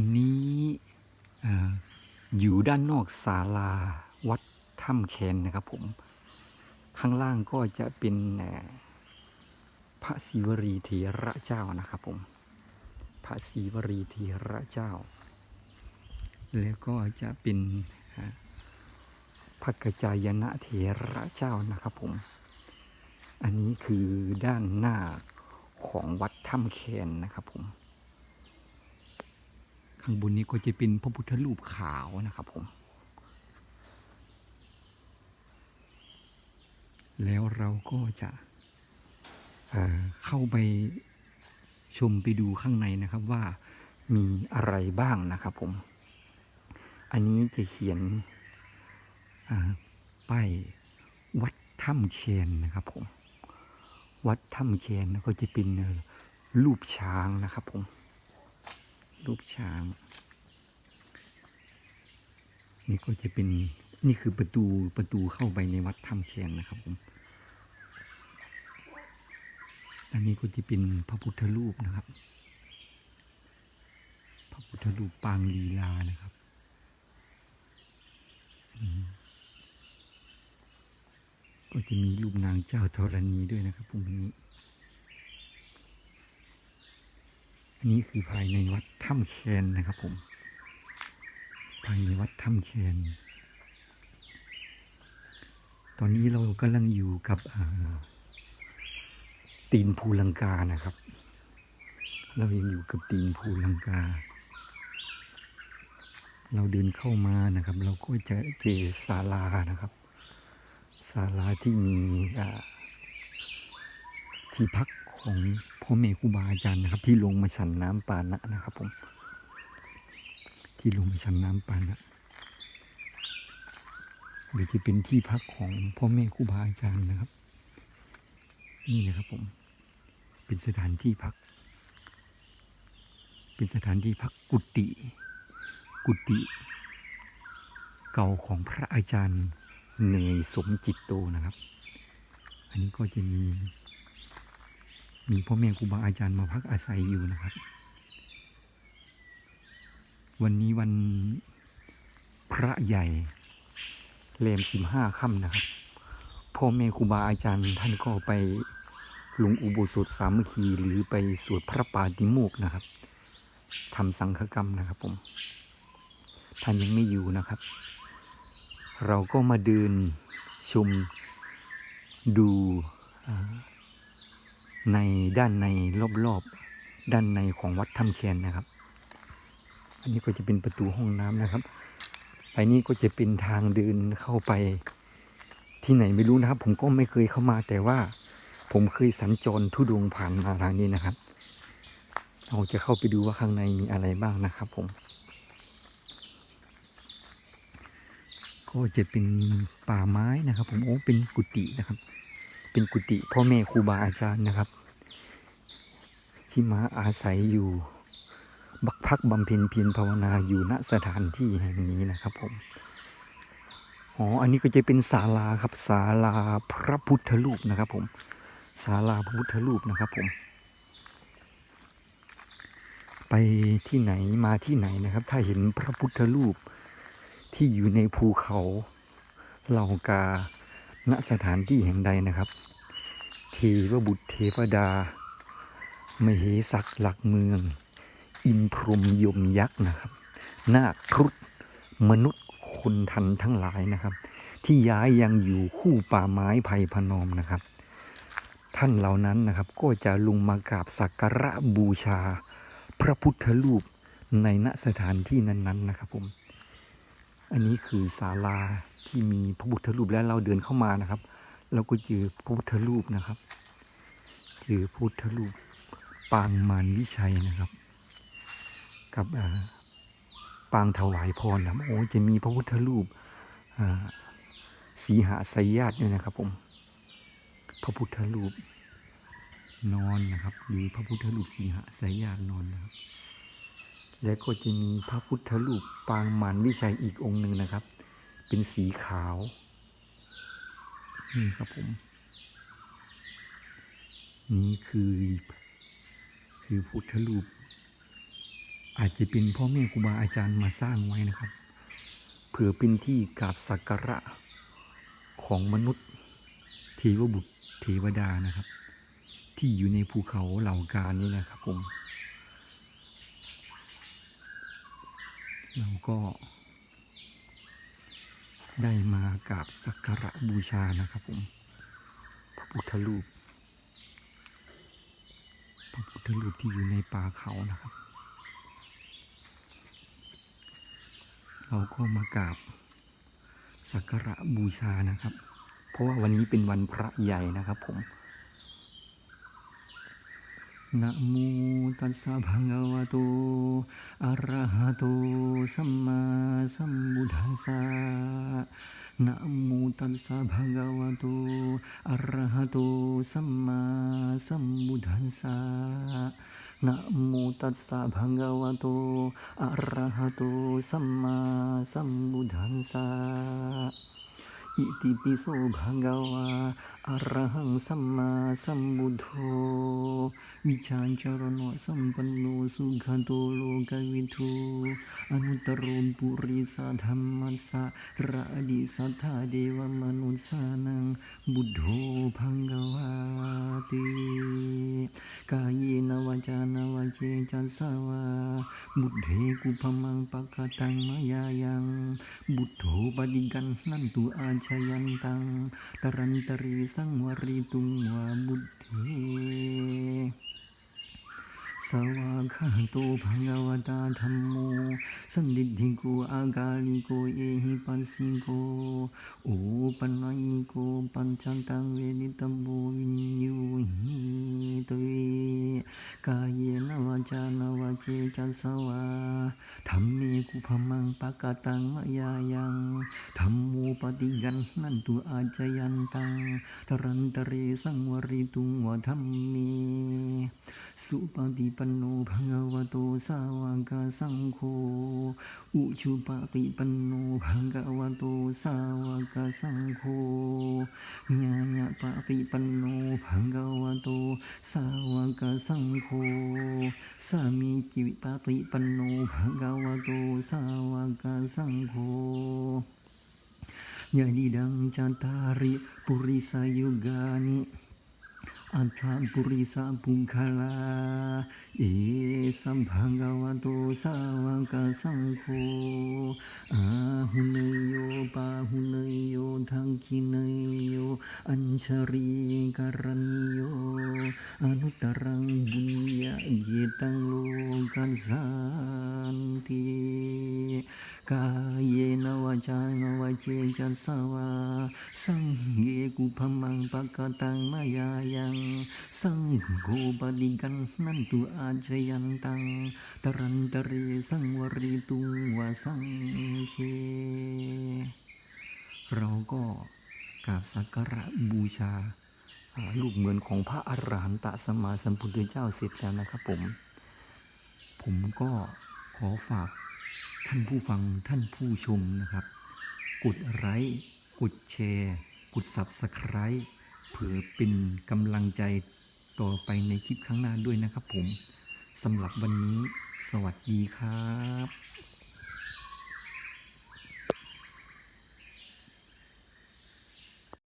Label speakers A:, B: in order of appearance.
A: อันนี้ออยู่ด้านนอกศาลาวัดถ้ำแคนนะครับผม ข้างล่างก็จะเป็นพระศิวรีเถระเจ้านะครับผม พระศิวรีเถระเจ้า แล้วก็จะเป็นพระกจายนะเถระเจ้านะครับผม อันนี้คือด้านหน้าของวัดถ้ำแคนนะครับผม ข้างบนนี้ก็จะเป็นพระพุทธรูปขาวนะครับผม แล้วเราก็จะเเข้าไปชมไปดูข้างในนะครับว่ามีอะไรบ้างนะครับผม อันนี้จะเขียนป้ายวัดถ้ำเคนนะครับผม วัดถ้ำเคนก็จะเป็นรูปช้างนะครับผม รูปช้าง นี่ก็จะเป็นนี่คือประตูประตูเข้าไปในวัดถ้ำเคนนะครับผมอันนี้ก็จะเป็นพระพุทธรูปนะครับ พระพุทธรูปปางลีลานะครับก็จะมีรูปนางเจ้าธรณีด้วยนะครับผมอัน นี้อันนี้คือภายในวัดถ้ำแคนนะครับผม ภายในวัดถ้ำแคนตอนนี้เรากำลังอยู่กับตีนภูลังกานะครับ เรายังอยู่กับตีนภูลังกา เราเดินเข้ามานะครับ เราก็จะเจอศาลานะครับศาลาที่มีที่พัก ของพ่อแม่ครูบาอาจารย์นะครับ ที่ลงมาฉันน้ำปานะนะครับผม ที่ลงมาฉันน้ำปานะหรือจะเป็นที่พักของพ่อแม่ครูบาอาจารย์นะครับ นี่นะครับผม เป็นสถานที่พัก เป็นสถานที่พักกุฏิกุฏิเก่าของพระอาจารย์เนยสมจิตโตนะครับ อันนี้ก็จะมี มีพ่อแม่ครูบาอาจารย์มาพักอาศัยอยู่นะครับ วันนี้วันพระใหญ่เลมสิบห้าค่ำนะครับ พ่อแม่ครูบาอาจารย์ท่านก็ไปลงอุโบสถสามัคคีหรือไปสวดพระปาติโมกนะครับทำสังฆกรรมนะครับผมท่านยังไม่อยู่นะครับ เราก็มาเดินชมดู ในด้านในรอบๆ ด้านในของวัดถ้ำแคนนะครับ อันนี้ก็จะเป็นประตูห้องน้ำนะครับไปนี่ก็จะเป็นทางเดินเข้าไปที่ไหนไม่รู้นะครับ ผมก็ไม่เคยเข้ามาแต่ว่า ผมเคยสัญจรทุดงผ่านมาทางนี้นะครับ เราจะเข้าไปดูว่าข้างในมีอะไรบ้างนะครับผม ก็จะเป็นป่าไม้นะครับ ผมโอ้เป็นกุฏินะครับ เป็นกุฏิพ่อแม่ครูบาอาจารย์นะครับ ที่มาอาศัยอยู่ บักพักบำเพ็ญเพียรภาวนาอยู่ณสถานที่แห่งนี้นะครับผมอ๋ออันนี้ก็จะเป็นศาลาครับศาลาพระพุทธรูปนะครับ ผมศาลาพระพุทธรูปนะครับผม ไปที่ไหนมาที่ไหนนะครับ ถ้าเห็นพระพุทธรูปที่อยู่ในภูเขาเหล่ากา ณสถานที่แห่งใดนะครับเทวบุตรเทวดามเหสักหลักเมือง อินพรหมยมยักษ์นะครับ นาคครุฑมนุษย์คนทันทั้งหลายนะครับ ที่ย้ายยังอยู่คู่ป่าไม้ไผ่พนอมนะครับ ท่านเหล่านั้นนะครับ ก็จะลงมากราบสักการะบูชา พระพุทธรูปในณสถานที่นั้นๆนะครับผม อันนี้คือศาลา ที่มีพระพุทธรูปและเราเดินเข้ามานะครับ เราก็เจอพระพุทธรูปนะครับ เจอพระพุทธรูปปางมารวิชัยนะครับ กับปางถวายพรนะโอ้จะมีพระพุทธรูปสีหาสยญาติด้วยนะครับ ผม พระพุทธรูปนอนนะครับหรือพระพุทธรูปสีหาสยญาตินอนนะครับ และก็จะมีพระพุทธรูปปางมารวิชัยอีกองค์หนึ่งนะครับ เป็นสีขาว นี่ครับผม นี่คือ คือพุทธรูป อาจจะเป็นพ่อแม่ครูบาอาจารย์มาสร้างไว้นะครับ เผื่อเป็นที่กราบสักการะของมนุษย์เทวบุตรเทวดานะครับ ที่อยู่ในภูเขาเหล่ากานี่นะครับผมเราก็ ได้มากราบสักการะบูชานะครับผม พระพุทธรูป พระพุทธรูปที่อยู่ในป่าเขานะครับ เราก็มากราบสักการะบูชานะครับ เพราะว่าวันนี้เป็นวันพระใหญ่นะครับผม นะโมตัสสะภะคะวะโตอะ อิติปิโสภะคะวาอะระหังสัมมาสัมพุทโธวิชาจารณะสัมปันโนสุขโตโลกวิทูอนุตตรมปุริสธรรมัสสะระดิสัทธาเดวมนุสานังบุตโธภะกวา จจัสสาวาบุตเทกุพมังปะกตังมายายังบุตโธปฏิกันนันตุอาชยันตังตรันตรีสังวริตุงวาบุตเทสวากขาโตภะคะวตาธัมโมสันนิธิโกอากาลิโกเอหิปัสสิโกโอปัญญิโกปัญจตังเวนิตมโมวินยูหิเตกายเว จานวจีจัสวา ธรรมเมกุพมังปะกะตังมะยายังธรรมโมปฏิกันนันตุอาจยันตังตรันตเรสังวริตุงวะธรรมเมสุปฏิปันโนภะวะโตสาวกสังโฆอุชุปฏิปันโนภะวะโตสาวกสังโฆญาญาปฏิปันโนภะวะโตสาวกสังโฆสามีจิปฏิปันโนภะวะโตสาวกสังโฆยาดิดังจันตาริปุริสายุกานิอัฏฐปุริสปุงคลาเอสัมภังกวะโตสาวกสังโฆอาหุเนยโยปาหุเนยโยทังคิเนยโยอัญชรีการณิโยอนุตตรังบุญ ตังโลกัสสันติกายเยนวาจานวาเจจัสสวาสังเกกุพมังปะกตังมายายังสังโฆปฏิกันนันตุอาจยันตังตรันตเรสังวริตุวาสังเคเราก็กราบสักการะบูชา รูปเหมือนของพระอรหันตสมาสัมพุทธเจ้าเสร็จแล้วนะครับผม ผมก็ขอฝากท่านผู้ฟังท่านผู้ชมนะครับ กดไลค์กดแชร์ กด subscribe เพื่อเป็นกำลังใจต่อไปในคลิปข้างหน้าด้วยนะครับผมสำหรับวันนี้ สวัสดีครับ